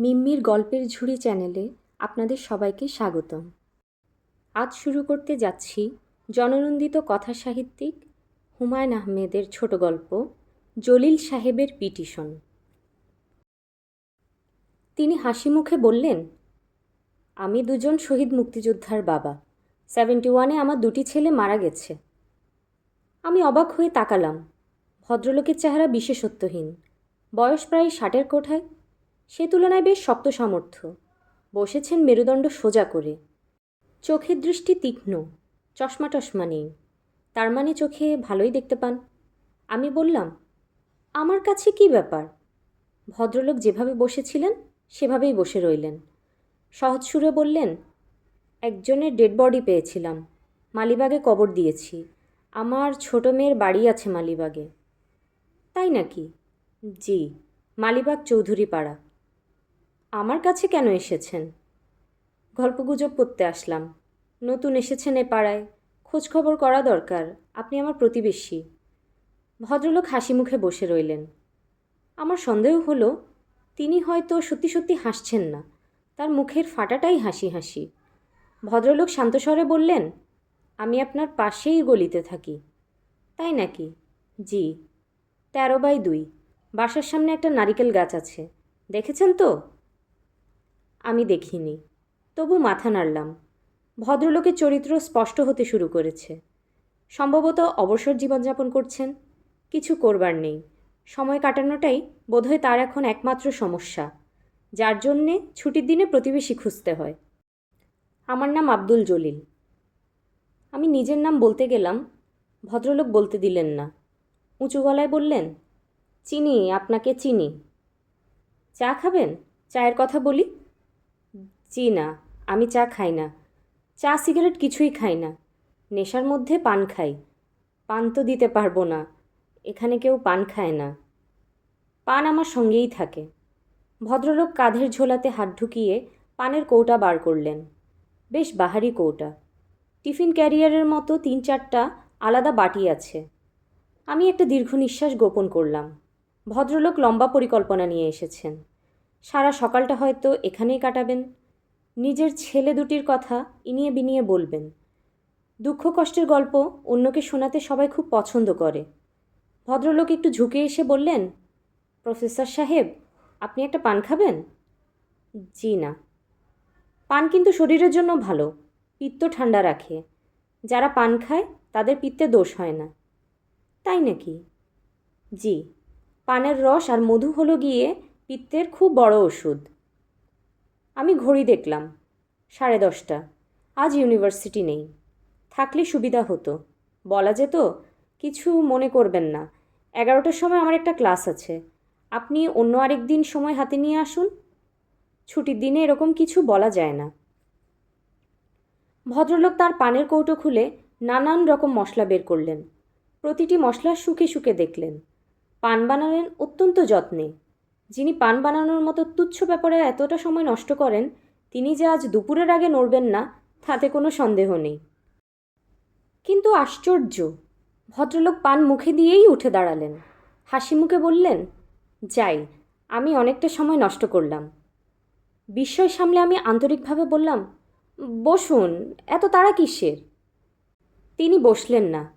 মিম্মির গল্পের ঝুড়ি চ্যানেলে আপনাদের সবাইকে স্বাগতম। আজ শুরু করতে যাচ্ছি জননন্দিত কথা সাহিত্যিক হুমায়ুন আহমেদের ছোট গল্প, জলিল সাহেবের পিটিশন। তিনি হাসি মুখে বললেন, আমি দুজন শহীদ মুক্তিযোদ্ধার বাবা। সেভেন্টি ওয়ানে আমার দুটি ছেলে মারা গেছে। আমি অবাক হয়ে তাকালাম। ভদ্রলোকের চেহারা বিশেষত্বহীন। বয়স প্রায় ষাটের কোঠায়। সে তুলনায় বেশ শক্ত সামর্থ্য। বসেছেন মেরুদণ্ড সোজা করে। চোখের দৃষ্টি তীক্ষ্ণ, চশমা টশমা নেই। তার মানে চোখে ভালোই দেখতে পান। আমি বললাম, আমার কাছে কি ব্যাপার? ভদ্রলোক যেভাবে বসেছিলেন, সেভাবেই বসে রইলেন। সহজ সুরে বললেন, একজনের ডেড বডি পেয়েছিলাম। মালিবাগে কবর দিয়েছি। আমার ছোট মেয়ের বাড়ি আছে মালিবাগে। তাই নাকি? জি, মালিবাগ চৌধুরী পাড়া আমার কাছে কেন এসেছেন? গল্পগুজব করতে আসলাম। নতুন এসেছেন এ পাড়ায়। খোঁজখবর করা দরকার। আপনি আমার প্রতিবেশী। ভদ্রলোক হাসি মুখে বসে রইলেন। আমার সন্দেহ হলো, তিনি হয়তো সত্যি সত্যি হাসছেন না। তার মুখের ফাটাটাই হাসি হাসি। ভদ্রলোক শান্তস্বরে বললেন, আমি আপনার পাশেই গলিতে থাকি। তাই নাকি? জি। তেরো বাই দুই। বাসার সামনে একটা নারিকেল গাছ আছে। দেখেছেন তো? আমি দেখিনি। তবু মাথা নাড়লাম। ভদ্রলোকের চরিত্র স্পষ্ট হতে শুরু করেছে। সম্ভবত অবসর জীবনযাপন করছেন। কিছু করবার নেই। সময় কাটানোটাই বোধহয় তার এখন একমাত্র সমস্যা। যার জন্যে ছুটির দিনে প্রতিবেশী খুঁজতে হয়। আমার নাম আব্দুল জলিল। আমি নিজের নাম বলতে গেলাম। ভদ্রলোক বলতে দিলেন না। উঁচু গলায় বললেন, চিনি, আপনাকে চিনি। চা খাবেন? চায়ের কথা বলি? জি না, আমি চা খাই না। চা, সিগারেট কিছুই খাই না। নেশার মধ্যে পান খাই। পান তো দিতে পারব না। এখানে কেউ পান খায় না। পান আমার সঙ্গেই থাকে। ভদ্রলোক কাঁধের ঝোলাতে হাত ঢুকিয়ে পানের কৌটা বার করলেন। বেশ বাহারি কৌটা। টিফিন ক্যারিয়ারের মতো তিন চারটা আলাদা বাটি আছে। আমি একটা দীর্ঘ নিঃশ্বাস গোপন করলাম। ভদ্রলোক লম্বা পরিকল্পনা নিয়ে এসেছেন। সারা সকালটা হয়তো এখানেই কাটাবেন। নিজের ছেলে দুটির কথা ইনিয়ে বিনিয়ে বলবেন। দুঃখ কষ্টের গল্প অন্যকে শোনাতে সবাই খুব পছন্দ করে। ভদ্রলোক একটু ঝুঁকে এসে বললেন, প্রফেসর সাহেব, আপনি একটা পান খাবেন? জি না। পান কিন্তু শরীরের জন্য ভালো, পিত্ত ঠান্ডা রাখে। যারা পান খায়, তাদের পিত্তে দোষ হয় না। তাই নাকি? জি। পানের রস আর মধু হলো গিয়ে পিত্তের খুব বড় ওষুধ। আমি ঘড়ি দেখলাম, সাড়ে দশটা। আজ ইউনিভার্সিটি নেই। থাকলে সুবিধা হতো। বলা যেত, কিছু মনে করবেন না। এগারোটার সময় আমার একটা ক্লাস আছে। আপনি অন্য আরেক দিন সময় হাতে নিয়ে আসুন। ছুটির দিনে এরকম কিছু বলা যায় না। ভদ্রলোক তার পানের কৌটো খুলে নানান রকম মশলা বের করলেন। প্রতিটি মশলা শুকে শুকে দেখলেন। পান বানালেন অত্যন্ত যত্নে যিনি পান বানানোর মতো তুচ্ছ ব্যাপারে এতটা সময় নষ্ট করেন, তিনি যে আজ দুপুরের আগে নড়বেন না, তাতে কোনো সন্দেহ নেই। কিন্তু আশ্চর্য, ভদ্রলোক পান মুখে দিয়েই উঠে দাঁড়ালেন। হাসি মুখে বললেন, যাই, আমি অনেকটা সময় নষ্ট করলাম। বিস্ময় সামলে আমি আন্তরিকভাবে বললাম, বসুন, এত তাড়া কিসের? তিনি বসলেন না।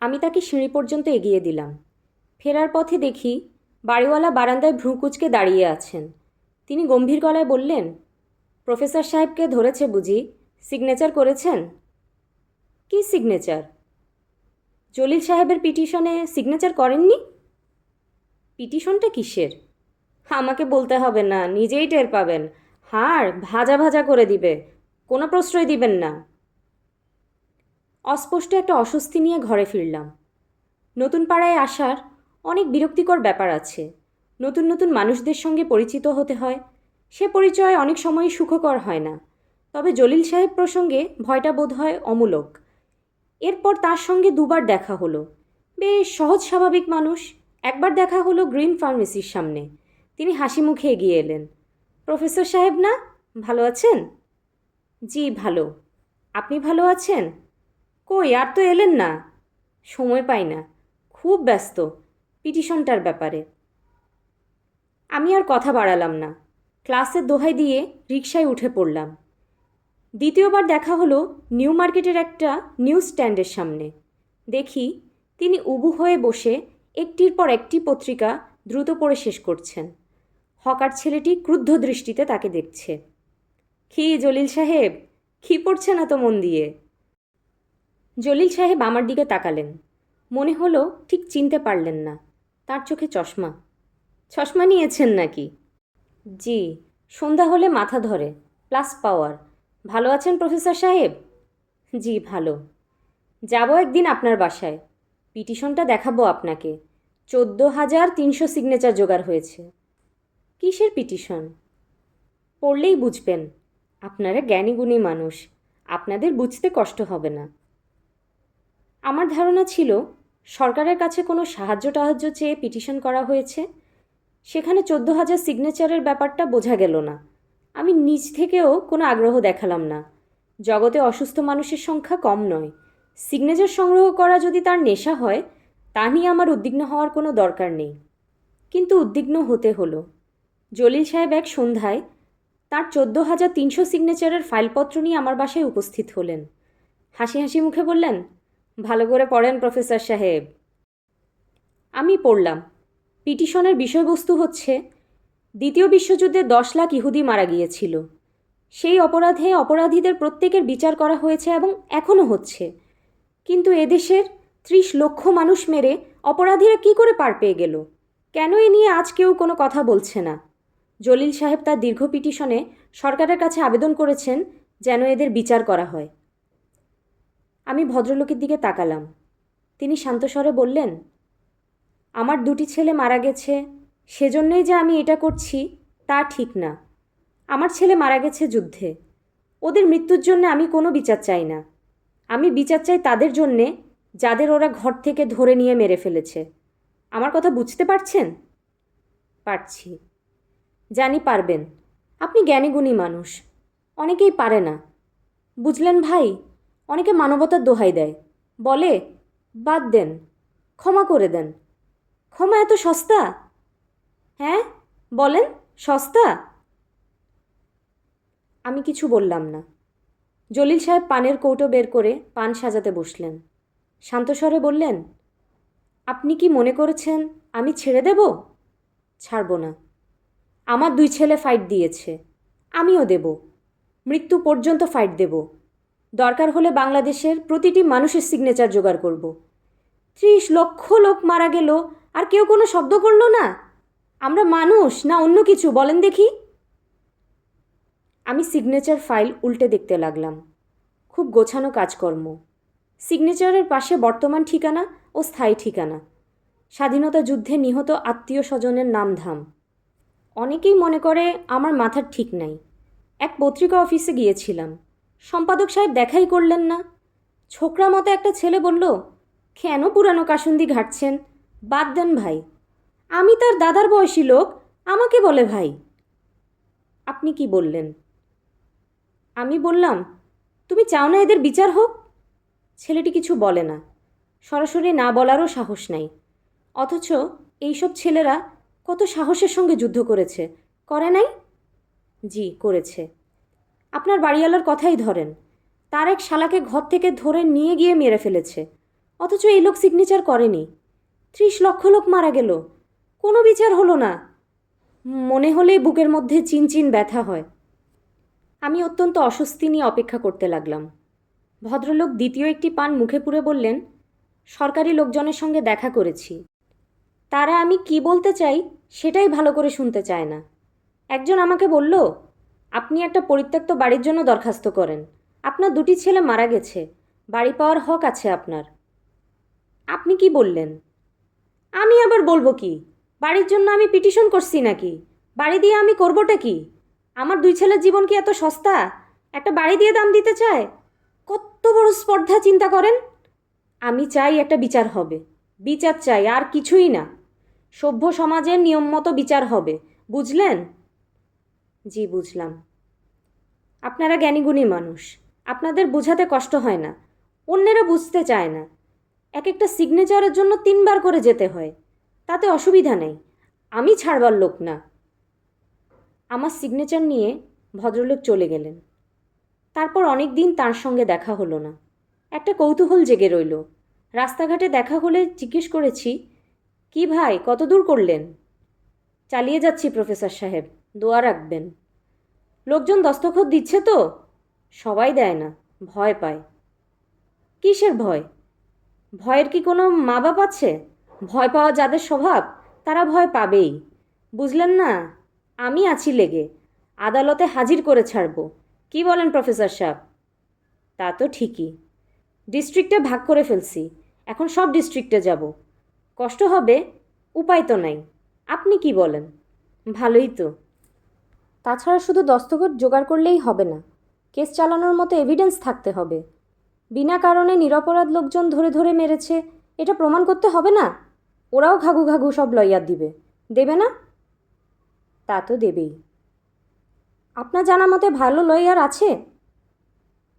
আমি তাকে সিঁড়ি পর্যন্ত এগিয়ে দিলাম। ফেরার পথে দেখি বাড়িওয়ালা বারান্দায় ভ্রুকুচকে দাঁড়িয়ে আছেন। তিনি গম্ভীর গলায় বললেন, প্রফেসর সাহেবকে ধরেছে বুঝি। সিগনেচার করেছেন? কি সিগনেচার? জলিল সাহেবের পিটিশনে সিগনেচার করেননি? পিটিশনটা কিসের? আমাকে বলতে হবে না, নিজেই টের পাবেন। হাড় ভাজা ভাজা করে দিবে, কোনো প্রশ্রয় দিবেন না। অস্পষ্ট একটা অস্বস্তি নিয়ে ঘরে ফিরলাম। নতুন পাড়ায় আসার অনেক বিরক্তিকর ব্যাপার আছে। নতুন নতুন মানুষদের সঙ্গে পরিচিত হতে হয়। সে পরিচয় অনেক সময় সুখকর হয় না। তবে জলিল সাহেব প্রসঙ্গে ভয়টা বোধ হয় অমূলক। এরপর তার সঙ্গে দুবার দেখা হলো। বেশ সহজ স্বাভাবিক মানুষ। একবার দেখা হলো গ্রিন ফার্মেসির সামনে। তিনি হাসি মুখে এগিয়ে এলেন। প্রফেসর সাহেব না? ভালো আছেন? জি, ভালো। আপনি ভালো আছেন? কই, আর তো এলেন না। সময় পাই না। খুব ব্যস্ত। পিটিশনটার ব্যাপারে। আমি আর কথা বাড়ালাম না। ক্লাসের দোহাই দিয়ে রিকশায় উঠে পড়লাম। দ্বিতীয়বার দেখা হলো নিউ মার্কেটের একটা নিউজ স্ট্যান্ডের সামনে। দেখি তিনি উবু হয়ে বসে একটির পর একটি পত্রিকা দ্রুত পড়ে শেষ করছেন। হকার ছেলেটি ক্রুদ্ধ দৃষ্টিতে তাকে দেখছে। কি জলিল সাহেব? কি পড়ছে না তো মন দিয়ে? জলিল সাহেব আমার দিকে তাকালেন। মনে হলো ঠিক চিনতে পারলেন না। তার চোখে চশমা। চশমা নিয়েছেন নাকি? জি, সন্ধ্যা হলে মাথা ধরে প্লাস পাওয়ার ভালো আছেন প্রফেসর সাহেব? জি, ভালো। যাব একদিন আপনার বাসায়। পিটিশনটা দেখাবো আপনাকে। চোদ্দ হাজার তিনশো সিগনেচার জোগাড় হয়েছে। কিসের পিটিশন? পড়লেই বুঝবেন। আপনারা জ্ঞানীগুণী মানুষ। আপনাদের বুঝতে কষ্ট হবে না। আমার ধারণা ছিল সরকারের কাছে কোনো সাহায্য টাহায্য চেয়ে পিটিশন করা হয়েছে? সেখানে চোদ্দ হাজার সিগনেচারের ব্যাপারটা বোঝা গেল না। আমি নিজ থেকেও কোনো আগ্রহ দেখালাম না। জগতে অসুস্থ মানুষের সংখ্যা কম নয়। সিগনেচার সংগ্রহ করা যদি তার নেশা হয়, তা নিয়ে আমার উদ্বিগ্ন হওয়ার কোনো দরকার নেই। কিন্তু উদ্বিগ্ন হতে হলো। জলিল সাহেব এক সন্ধ্যায় তার চোদ্দ হাজার তিনশো সিগনেচারের ফাইলপত্র নিয়ে আমার বাসায় উপস্থিত হলেন। হাসি হাসি মুখে বললেন ভালো করে পড়েন প্রফেসর সাহেব। আমি পড়লাম। পিটিশনের বিষয়বস্তু হচ্ছে, দ্বিতীয় বিশ্বযুদ্ধে দশ লাখ ইহুদি মারা গিয়েছিল। সেই অপরাধে অপরাধীদের প্রত্যেকের বিচার করা হয়েছে এবং এখনও হচ্ছে। কিন্তু এদেশের ত্রিশ লক্ষ মানুষ মেরে অপরাধীরা কি করে পার পেয়ে গেল? কেন এ নিয়ে আজ কেউ কোনো কথা বলছে না? জলিল সাহেব তার দীর্ঘ পিটিশনে সরকারের কাছে আবেদন করেছেন যেন এদের বিচার করা হয়। আমি ভদ্রলোকের দিকে তাকালাম। তিনি শান্তস্বরে বললেন, আমার দুটি ছেলে মারা গেছে, সেজন্যই যে আমি এটা করছি তা ঠিক না। আমার ছেলে মারা গেছে যুদ্ধে। ওদের মৃত্যুর জন্য আমি কোনো বিচার চাই না। আমি বিচার চাই তাদের জন্যে, যাদের ওরা ঘর থেকে ধরে নিয়ে মেরে ফেলেছে। আমার কথা বুঝতে পারছেন? পারছি। জানি পারবেন। আপনি জ্ঞানীগুণী মানুষ। অনেকেই পারে না। বুঝলেন ভাই অনেকে মানবতার দোহাই দেয়। বলে, বাদ দেন, ক্ষমা করে দেন। ক্ষমা এত সস্তা? হ্যাঁ বলেন, সস্তা? আমি কিছু বললাম না। জলিল সাহেব পানের কৌটো বের করে পান সাজাতে বসলেন। শান্তস্বরে বললেন, আপনি কি মনে করেছেন আমি ছেড়ে দেব? ছাড়ব না। আমার দুই ছেলে ফাইট দিয়েছে। আমিও দেব। মৃত্যু পর্যন্ত ফাইট দেব। দরকার হলে বাংলাদেশের প্রতিটি মানুষের সিগনেচার জোগাড় করব। ত্রিশ লক্ষ লোক মারা গেল, আর কেউ কোনো শব্দ করল না। আমরা মানুষ না অন্য কিছু, বলেন দেখি। আমি সিগনেচার ফাইল উল্টে দেখতে লাগলাম। খুব গোছানো কাজকর্ম। সিগনেচারের পাশে বর্তমান ঠিকানা ও স্থায়ী ঠিকানা। স্বাধীনতা যুদ্ধে নিহত আত্মীয় স্বজনের নামধাম। অনেকেই মনে করে আমার মাথার ঠিক নাই। এক পত্রিকা অফিসে গিয়েছিলাম। সম্পাদক সাহেব দেখাই করলেন না। ছোকরা মতো একটা ছেলে বলল, কেন পুরানো কাসুন্দি ঘাটছেন? বাদ দেন ভাই। আমি তার দাদার বয়সী লোক, আমাকে বলে ভাই। আপনি কি বললেন? আমি বললাম, তুমি চাও না এদের বিচার হোক? ছেলেটি কিছু বলে না। সরাসরি না বলারও সাহস নাই। অথচ এইসব ছেলেরা কত সাহসের সঙ্গে যুদ্ধ করেছে। করে নাই? জি, করেছে। আপনার বাড়িওয়ালার কথাই ধরেন। তার এক শালাকে ঘর থেকে ধরে নিয়ে গিয়ে মেরে ফেলেছে। অথচ এই লোক সিগনেচার করেনি। ত্রিশ লক্ষ লোক মারা গেল। কোনো বিচার হলো না। মনে হলেই বুকের মধ্যে চিনচিন ব্যথা হয়। আমি অত্যন্ত অস্বস্তি নিয়ে অপেক্ষা করতে লাগলাম। ভদ্রলোক দ্বিতীয় একটি পান মুখে পুরে বললেন, সরকারি লোকজনের সঙ্গে দেখা করেছি। তারা আমি কি বলতে চাই সেটাই ভালো করে শুনতে চায় না। একজন আমাকে বলল আপনি একটা পরিত্যক্ত বাড়ির জন্য দরখাস্ত করেন। আপনার দুটি ছেলে মারা গেছে। বাড়ি পাওয়ার হক আছে আপনার। আপনি কি বললেন? আমি আবার বলব কি? বাড়ির জন্য আমি পিটিশন করছি নাকি? বাড়ি দিয়ে আমি করবোটা কি? আমার দুই ছেলের জীবন কি এত সস্তা? একটা বাড়ি দিয়ে দাম দিতে চায়? কত বড় স্পর্ধা, চিন্তা করেন? আমি চাই একটা বিচার হবে। বিচার চাই, আর কিছুই না। সভ্য সমাজের নিয়ম মতো বিচার হবে। বুঝলেন? জি, বুঝলাম। আপনারা জ্ঞানীগুণী মানুষ। আপনাদের বোঝাতে কষ্ট হয় না। অন্যেরা বুঝতে চায় না। এক একটা সিগনেচারের জন্য তিনবার করে যেতে হয়। তাতে অসুবিধা নেই। আমি ছাড়বার লোক না। আমার সিগনেচার নিয়ে ভদ্রলোক চলে গেলেন। তারপর অনেক দিন তার সঙ্গে দেখা হলো না। একটা কৌতূহল জেগে রইল। রাস্তাঘাটে দেখা হলে জিজ্ঞেস করেছি, কি ভাই কত দূর করলেন? চালিয়ে যাচ্ছি, প্রফেসর সাহেব। দোয়া রাখবেন। লোকজন দস্তখত দিচ্ছে তো? সবাই দেয় না, ভয় পায়। কিসের ভয়? ভয়ের কি কোনো মা বাপ আছে? ভয় পাওয়া যাদের স্বভাব, তারা ভয় পাবেই। বুঝলেন না? আমি আছি লেগে। আদালতে হাজির করে ছাড়ব। কি বলেন প্রফেসর সাহেব? তা তো ঠিকই। ডিস্ট্রিক্টে ভাগ করে ফেলছি। এখন সব ডিস্ট্রিক্টে যাব। কষ্ট হবে, উপায় তো নাই। আপনি কি বলেন? ভালোই তো। তাছাড়া শুধু দস্তখত জোগাড় করলেই হবে না, কেস চালানোর মতো এভিডেন্স থাকতে হবে। বিনা কারণে নিরপরাধ লোকজন ধরে ধরে মেরেছে, এটা প্রমাণ করতে হবে না? ওরাও ঘাঘু ঘাঘু সব লইয়ার দিবে, দেবে না? তা তো দেবেই। আপনার জানা মতে ভালো লয়ার আছে?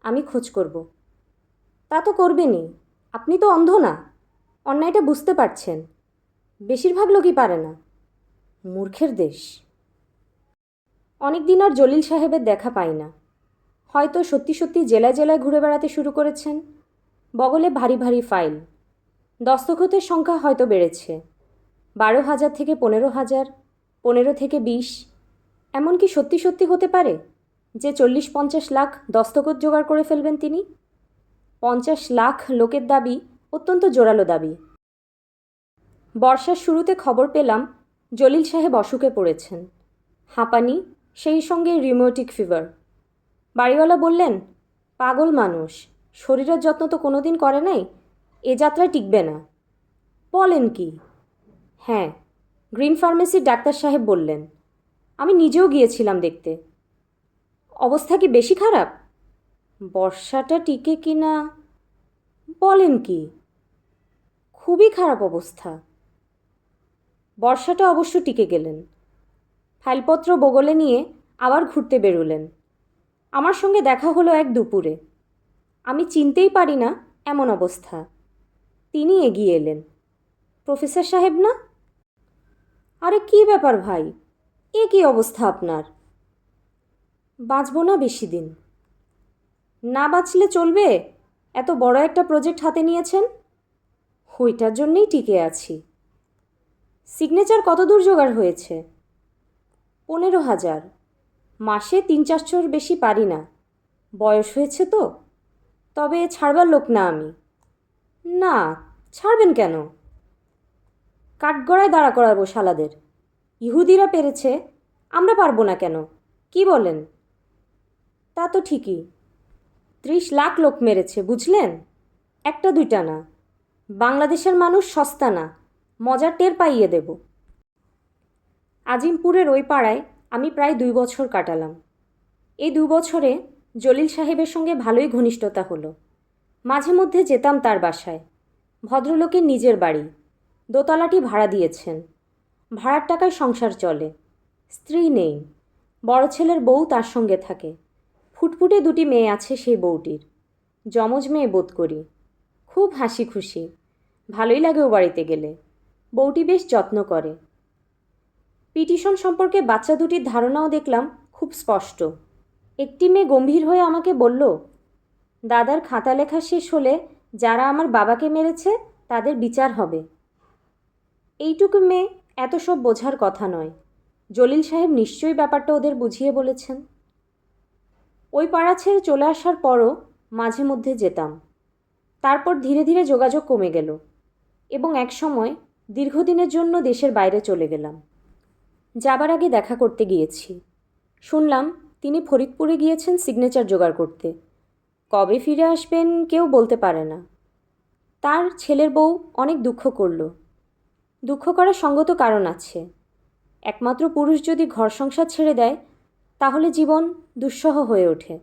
আমি খোঁজ করব। তা তো করবেনই, আপনি তো অন্ধ না, অন্যায়টা বুঝতে পারছেন। বেশিরভাগ লোকই পারে না। মূর্খের দেশ। অনেক দিন আর জলিল সাহেবের দেখা পাই না। হয়তো সত্যি সত্যি জেলায় জেলায় ঘুরে বেড়াতে শুরু করেছেন। বগলে ভারী ভারী ফাইল। দস্তখতের সংখ্যা হয়তো বেড়েছে। বারো হাজার থেকে পনেরো হাজার, পনেরো থেকে বিশ। এমনকি সত্যি সত্যি হতে পারে যে চল্লিশ পঞ্চাশ লাখ দস্তখত জোগাড় করে ফেলবেন তিনি। পঞ্চাশ লাখ লোকের দাবি অত্যন্ত জোরালো দাবি। বর্ষার শুরুতে খবর পেলাম জলিল সাহেব অসুখে পড়েছেন। হাঁপানি সেই সঙ্গে রিমোটিক ফিভার বাড়িওয়ালা বললেন, পাগল মানুষ, শরীরের যত্ন তো কোনো দিন করে নাই, এ যাত্রায় টিকবে না। বলেন কি? হ্যাঁ গ্রিন ফার্মেসির ডাক্তার সাহেব বললেন, আমি নিজেও গিয়েছিলাম দেখতে। অবস্থা কি বেশি খারাপ? বর্ষাটা টিকে কি না? বলেন কি? খুবই খারাপ অবস্থা। বর্ষাটা অবশ্য টিকে গেলেন। ফাইলপত্র বগলে নিয়ে আবার ঘুরতে বেরোলেন। আমার সঙ্গে দেখা হলো এক দুপুরে। আমি চিনতেই পারি না এমন অবস্থা। তিনি এগিয়ে এলেন। প্রফেসর সাহেব না? আরে কি ব্যাপার ভাই? এ কি অবস্থা আপনার? বাঁচব না বেশি দিন। না বাঁচলে চলবে? এত বড় একটা প্রজেক্ট হাতে নিয়েছেন? ওইটার জন্যেই টিকে আছি। সিগনেচার কত দূর জোগাড় হয়েছে? পনেরো হাজার। মাসে তিন চারশোর বেশি পারি না। বয়স হয়েছে তো। তবে ছাড়বার লোক না আমি। না, ছাড়বেন কেন? কাঠগড়ায় দাঁড়া করাবো শালাদের। ইহুদিরা পেরেছে, আমরা পারব না কেন? কি বলেন? তা তো ঠিকই। ত্রিশ লাখ লোক মেরেছে, বুঝলেন? একটা দুইটা না। বাংলাদেশের মানুষ সস্তা না। মজার টের পাইয়ে দেব। আজিমপুরের ওই পাড়ায় আমি প্রায় দুই বছর কাটালাম। এই দু বছরে জলিল সাহেবের সঙ্গে ভালোই ঘনিষ্ঠতা হলো। মাঝে মধ্যে যেতাম তার বাসায়। ভদ্রলোকের নিজের বাড়ি। দোতলাটি ভাড়া দিয়েছেন। ভাড়ার টাকায় সংসার চলে। স্ত্রী নেই। বড় ছেলের বউ তার সঙ্গে থাকে। ফুটফুটে দুটি মেয়ে আছে সেই বউটির। যমজ মেয়ে বোধ করি। খুব হাসি খুশি ভালোই লাগে ও বাড়িতে গেলে। বউটি বেশ যত্ন করে। পিটিশন সম্পর্কে বাচ্চা দুটির ধারণাও দেখলাম, খুব স্পষ্ট। একটি মেয়ে গম্ভীর হয়ে আমাকে বলল, দাদার খাতা লেখা শেষ হলে যারা আমার বাবাকে মেরেছে, তাদের বিচার হবে। এইটুকু মেয়ে এত সব বোঝার কথা নয়। জলিল সাহেব নিশ্চয়ই ব্যাপারটা ওদের বুঝিয়ে বলেছেন। ওই পাড়া ছেড়ে চলে আসার পরও মাঝে মধ্যে যেতাম। তারপর ধীরে ধীরে যোগাযোগ কমে গেল এবং এক সময় দীর্ঘদিনের জন্য দেশের বাইরে চলে গেলাম। যাবার আগে দেখা করতে গিয়েছি। শুনলাম তিনি ফরিদপুরে গিয়েছেন সিগনেচার জোগাড় করতে। কবে ফিরে আসবেন কেউ বলতে পারে না। তার ছেলের বউ অনেক দুঃখ করল। দুঃখ করার সঙ্গত কারণ আছে। একমাত্র পুরুষ যদি ঘর সংসার ছেড়ে দেয়, তাহলে জীবন দুঃসহ হয়ে ওঠে।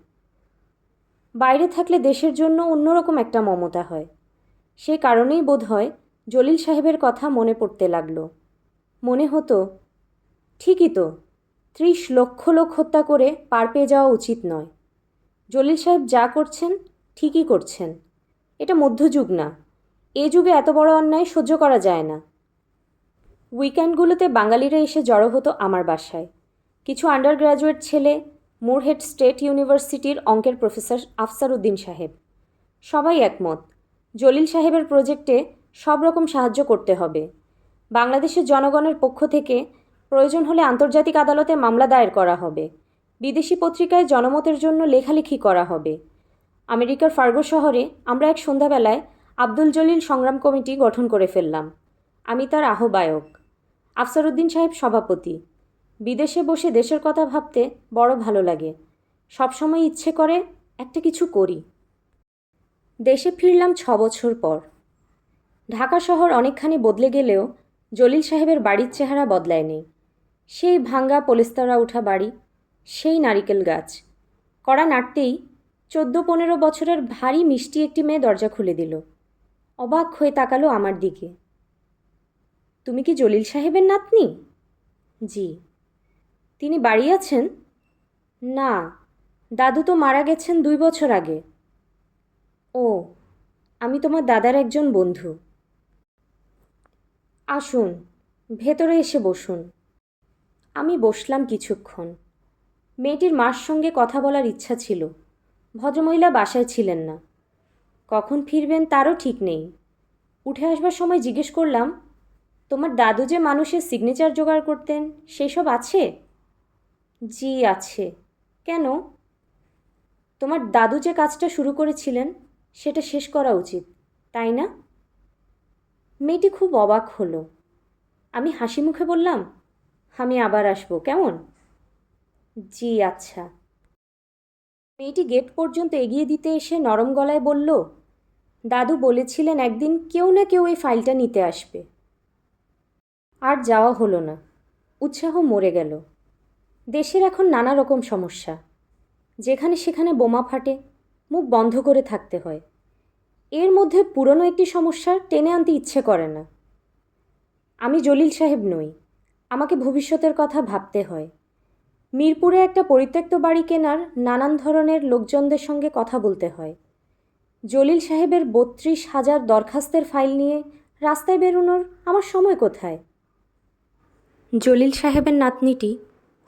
বাইরে থাকলে দেশের জন্য অন্যরকম একটা মমতা হয়। সে কারণেই বোধ হয় জলিল সাহেবের কথা মনে পড়তে লাগল। মনে হতো ঠিকই তো। ত্রিশ লক্ষ লোক হত্যা করে পার পেয়ে যাওয়া উচিত নয়। জলিল সাহেব যা করছেন, ঠিকই করছেন। এটা মধ্যযুগ না। এ যুগে এত বড় অন্যায় সহ্য করা যায় না। উইকেন্ডগুলোতে বাঙালিরা এসে জড়ো হতো আমার বাসায়। কিছু আন্ডার গ্র্যাজুয়েট ছেলে, মুরহেড স্টেট ইউনিভার্সিটির অঙ্কের প্রফেসর আফসার উদ্দিন সাহেব। সবাই একমত, জলিল সাহেবের প্রজেক্টে সব রকম সাহায্য করতে হবে। বাংলাদেশের জনগণের পক্ষ থেকে প্রয়োজন হলে আন্তর্জাতিক আদালতে মামলা দায়ের করা হবে। বিদেশি পত্রিকায় জনমতের জন্য লেখালেখি করা হবে। আমেরিকার ফার্গো শহরে আমরা এক সন্ধ্যাবেলায় আব্দুল জলিল সংগ্রাম কমিটি গঠন করে ফেললাম। আমি তার আহ্বায়ক। আফসারউদ্দিন সাহেব সভাপতি। বিদেশে বসে দেশের কথা ভাবতে বড় ভালো লাগে। সবসময় ইচ্ছে করে একটা কিছু করি। দেশে ফিরলাম ছ বছর পর। ঢাকা শহর অনেকখানি বদলে গেলেও জলিল সাহেবের বাড়ির চেহারা বদলায়নি। সেই ভাঙ্গা পলিস্তারা ওঠা বাড়ি, সেই নারিকেল গাছ। কড়া নাড়তেই চোদ্দ পনেরো বছরের ভারী মিষ্টি একটি মেয়ে দরজা খুলে দিল। অবাক হয়ে তাকালো আমার দিকে। তুমি কি জলিল সাহেবের নাতনি? জি। তিনি বাড়ি আছেন? না। দাদু তো মারা গেছেন দুই বছর আগে। ও, আমি তোমার দাদার একজন বন্ধু। আসুন, ভেতরে এসে বসুন। আমি বসলাম কিছুক্ষণ। মেয়েটির মার সঙ্গে কথা বলার ইচ্ছা ছিল। ভদ্রমহিলা বাসায় ছিলেন না। কখন ফিরবেন তারও ঠিক নেই। উঠে আসবার সময় জিজ্ঞেস করলাম, তোমার দাদু যে মানুষের সিগনেচার জোগাড় করতেন, সেসব আছে? জি, আছে। কেন? তোমার দাদু যে কাজটা শুরু করেছিলেন, সেটা শেষ করা উচিত, তাই না? মেয়েটি খুব অবাক হলো। আমি হাসি মুখে বললাম আমি আবার আসব, কেমন? জি আচ্ছা। মেয়েটি গেট পর্যন্ত এগিয়ে দিতে এসে নরম গলায় বলল, দাদু বলেছিলেন একদিন কেউ না কেউ এই ফাইলটা নিতে আসবে। আর যাওয়া হলো না। উৎসাহ মরে গেল। দেশের এখন নানা রকম সমস্যা। যেখানে সেখানে বোমা ফাটে, মুখ বন্ধ করে থাকতে হয়। এর মধ্যে পুরনো একটি সমস্যা টেনে আনতে ইচ্ছে করে না। আমি জলিল সাহেব নই। আমাকে ভবিষ্যতের কথা ভাবতে হয়। মিরপুরে একটা পরিত্যক্ত বাড়ি কেনার নানান ধরনের লোকজনদের সঙ্গে কথা বলতে হয়। জলিল সাহেবের বত্রিশ হাজার দরখাস্তের ফাইল নিয়ে রাস্তায় বেরোনোর আমার সময় কোথায়? জলিল সাহেবের নাতনিটি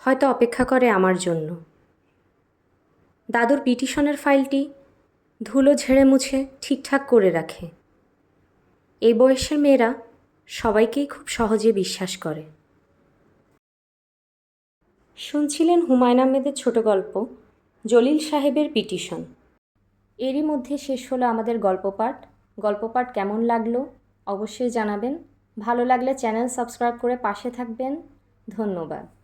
হয়তো অপেক্ষা করে আমার জন্য। দাদুর পিটিশনের ফাইলটি ধুলো ঝেড়ে মুছে ঠিকঠাক করে রাখে। এই বয়সের মেয়েরা সবাইকেই খুব সহজে বিশ্বাস করে। শুনছিলেন হুমায়ুন আহমেদের ছোট গল্প, জলিল সাহেবের পিটিশন। এরই মধ্যে শেষ হলো আমাদের গল্প পাঠ। গল্প পাঠ কেমন লাগল অবশ্যই জানাবেন। ভালো লাগলে চ্যানেল সাবস্ক্রাইব করে পাশে থাকবেন। ধন্যবাদ।